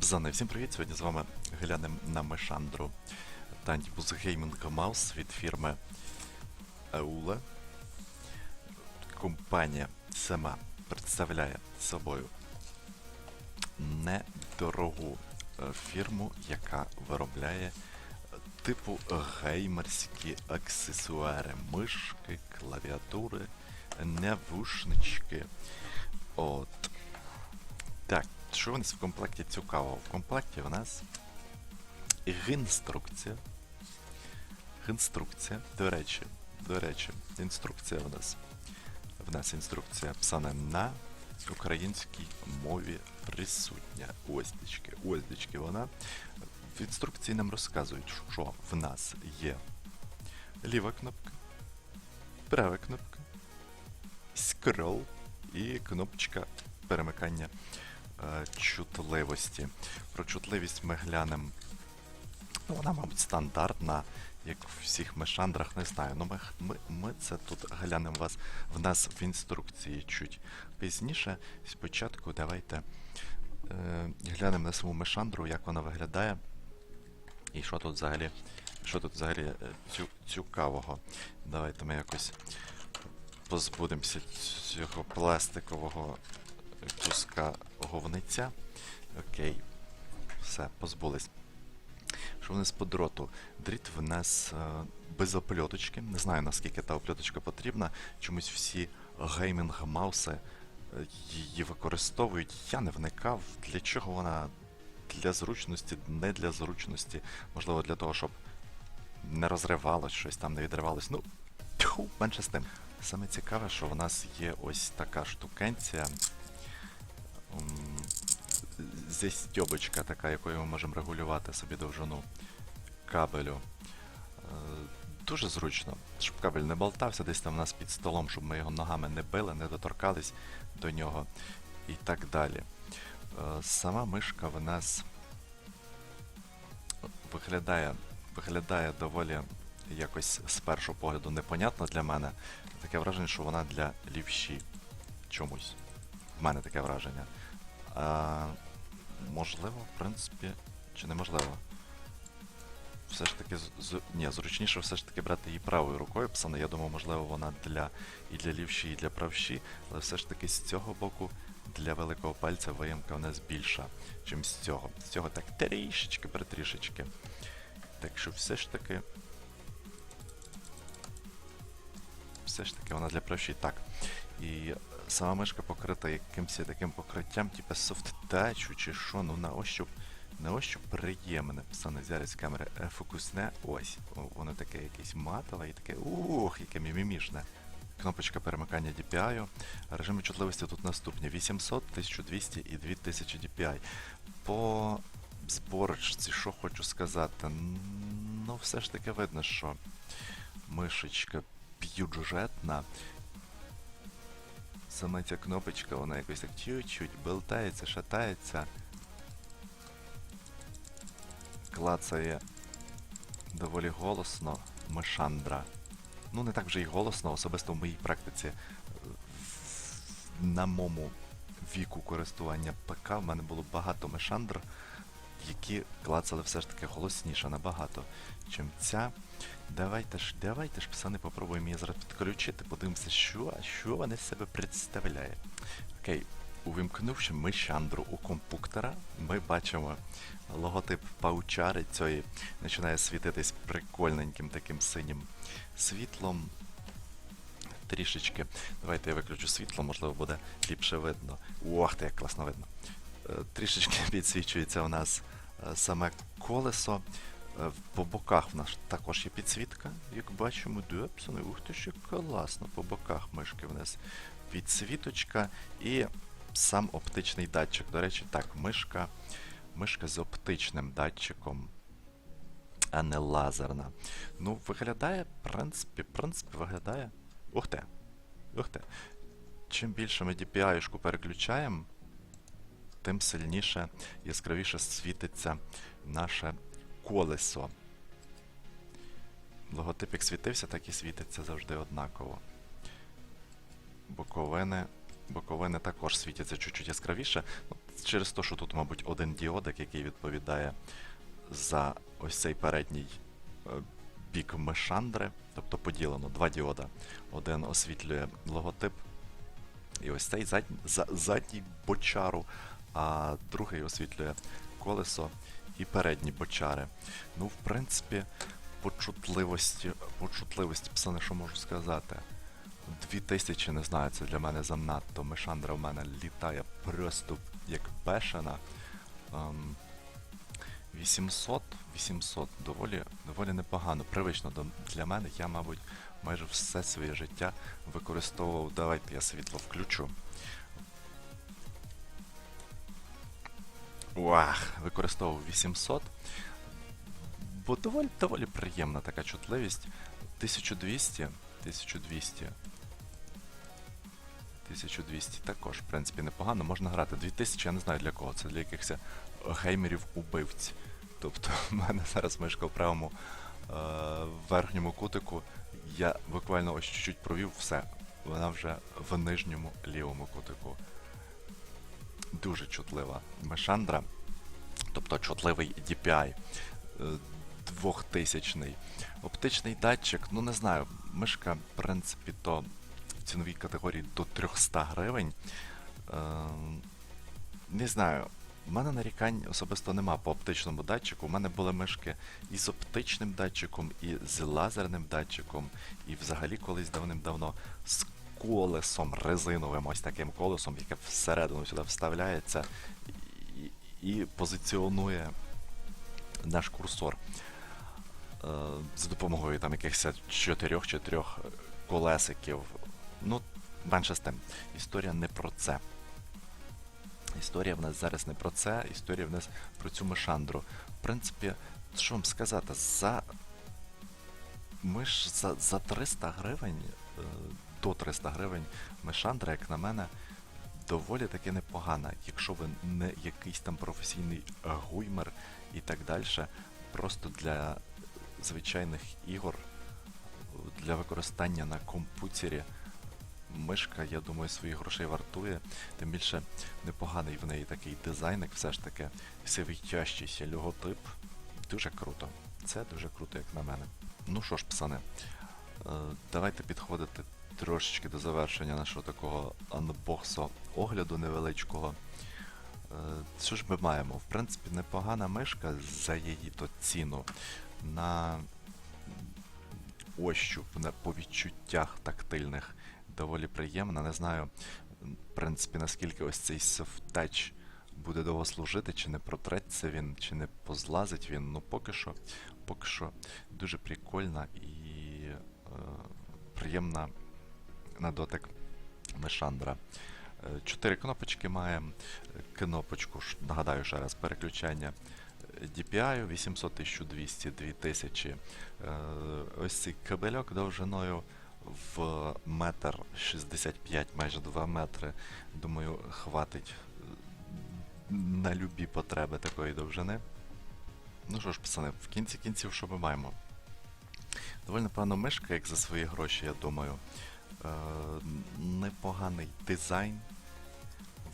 Бзани, всім привіт! Сьогодні з вами глянемо на Мешандру Тантібус Gaming Mouse від фірми Eule. Компанія сама представляє собою недорогу е, фірму, яка виробляє е, типу геймерські аксесуари, мишки, клавіатури, навушнички. От. Так, що у нас в комплекті цікавого? В комплекті у нас інструкція. Інструкція. До речі, до речі, інструкція у нас. В нас інструкція писана на українській мові присутня. Оздічки. Оздічки вона. В інструкції нам розказують, що в нас є ліва кнопка, права кнопка, скрол і кнопочка перемикання чутливості. Про чутливість ми глянемо. Ну, вона, мабуть, стандартна, як в всіх мешандрах, не знаю. Ну, ми, ми, ми це тут глянемо вас в нас в інструкції чуть пізніше. Спочатку давайте е, глянемо на саму мешандру, як вона виглядає. І що тут взагалі, що тут взагалі е, цю, цікавого. Давайте ми якось позбудемося цього пластикового куска говниця. Окей. Все, позбулись. Що в нас по дроту? Дріт в нас е, без опльоточки. Не знаю наскільки та опльоточка потрібна. Чомусь всі геймінг-мауси е, її використовують. Я не вникав, для чого вона для зручності, не для зручності. Можливо, для того, щоб не розривалось щось там, не відривалось. Ну, тьху, менше з тим. Саме цікаве, що в нас є ось така штукенція. М, Застьобочка така, якою ми можемо регулювати собі довжину кабелю. Е, Дуже зручно, щоб кабель не болтався десь там у нас під столом, щоб ми його ногами не били, не доторкались до нього і так далі. Е, Сама мишка в нас виглядає, виглядає доволі якось з першого погляду непонятно для мене. Таке враження, що вона для лівші чомусь. В мене таке враження. А, можливо, в принципі, чи неможливо. Все ж таки, з, ні, зручніше все ж таки брати її правою рукою писано. Я думаю, можливо, вона для і для лівші, і для правші, але все ж таки з цього боку для великого пальця виємка в нас більша, чим з цього. З цього так трішечки, притрішечки. Так що все ж таки. Все ж таки вона для правші. Так. І сама мишка покрита якимось таким покриттям, типу софт-тачу чи що, ну на ощуп, на ощуп приємне. Писане зараз камери е, фокусне. Ось. Воно таке якесь матове і таке ух, яке мімімішне. Кнопочка перемикання DPI. Режими чутливості тут наступні: 800, 1200 і 2000 DPI. По зборочці, що хочу сказати, ну все ж таки видно, що мишечка бюджетна. Сама ця кнопочка, вона якось так чуть-чуть болтається, шатається. Клацає доволі голосно мишандра. Ну, не так вже й голосно, особисто в моїй практиці. На моєму віку користування ПК в мене було багато мишандр, які клацали все ж таки голосніше набагато, чим ця. Давайте ж, давайте ж, писани, попробуємо її зараз підключити, подивимося, що, що вона з себе представляє. Окей, увімкнувши мишандру у компуктора, ми бачимо логотип паучари цієї починає світитись прикольненьким таким синім світлом. Трішечки. Давайте я виключу світло, можливо, буде ліпше видно. Ох, ти як класно видно. Трішечки підсвічується у нас е, саме колесо. Е, По боках в нас також є підсвітка, як бачимо, Депсони, ух ти ще класно. По боках мишки в нас підсвіточка і сам оптичний датчик. До речі, так, мишка, мишка з оптичним датчиком, а не лазерна. Ну, виглядає, в принципі, принципі, виглядає. Ух ти. Ух ти. Чим більше ми DPI-шку переключаємо, тим сильніше, яскравіше світиться наше колесо. Логотип як світився, так і світиться завжди однаково. Боковини, боковини також світяться чуть-чуть яскравіше. Ну, через те, що тут, мабуть, один діодик, який відповідає за ось цей передній е, бік мешандри, тобто поділено два діода. Один освітлює логотип, і ось цей задній, задній бочару, а другий освітлює колесо і передні бочари. Ну, в принципі, по чутливості, по чутливості псане, що можу сказати. 2000, не знаю, це для мене занадто. Мешандра в мене літає просто як бешена. Ем, 800, 800 доволі, доволі непогано. Привично для мене. Я, мабуть, майже все своє життя використовував. Давайте я світло включу. Уах, використовував 800. Бо доволі, доволі приємна така чутливість. 1200, 1200. 1200 також, в принципі, непогано. Можна грати 2000, я не знаю для кого. Це для якихось геймерів убивць. Тобто, в мене зараз мишка в правому е, верхньому кутику. Я буквально ось чуть-чуть провів все. Вона вже в нижньому лівому кутику. Дуже чутлива мешандра. Тобто чутливий DPI. е, Двохтисячний. Оптичний датчик, ну не знаю, мишка, в принципі, то в ціновій категорії до 300 гривень. Е, не знаю, в мене нарікань особисто нема по оптичному датчику. У мене були мишки і з оптичним датчиком, і з лазерним датчиком, і взагалі колись давним-давно з колесом резиновим, ось таким колесом, яке всередину сюди вставляється і, і позиціонує наш курсор е, за допомогою там якихось чотирьох чи трьох колесиків. Ну, менше з тим. Історія не про це. Історія в нас зараз не про це, історія в нас про цю мишандру. В принципі, що вам сказати, за. Ми ж за, за 300 гривень, е, до 300 гривень мишандра, як на мене, доволі таки непогана. Якщо ви не якийсь там професійний гуймер і так далі, просто для звичайних ігор, для використання на комп'ютері. Мишка, я думаю, своїх грошей вартує. Тим більше непоганий в неї такий дизайник, все ж таки світящийся логотип. Дуже круто. Це дуже круто, як на мене. Ну що ж, псани, е, давайте підходити трошечки до завершення нашого такого анбоксу огляду невеличкого. Е, Що ж ми маємо? В принципі, непогана мишка за її то ціну. На ощуп, на, по відчуттях тактильних доволі приємна. Не знаю, в принципі, наскільки ось цей софтач буде довго служити, чи не протреться він, чи не позлазить він. Ну поки що, поки що дуже прикольна і е, приємна на дотик мешандра. Е, Чотири кнопочки має. Кнопочку, нагадаю ще раз, переключання DPI 800 1200 2000. Е, Ось цей кабельок довжиною в метр 65, майже 2 метри. Думаю, хватить е, на любі потреби такої довжини. Ну що ж, пацани, в кінці кінців, що ми маємо? Доволі непогана мишка, як за свої гроші, я думаю. Е, непоганий дизайн.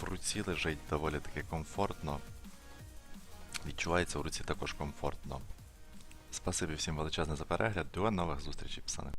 В руці лежить доволі таки комфортно. Відчувається в руці також комфортно. Спасибі всім величезне за перегляд. До нових зустрічей, псани.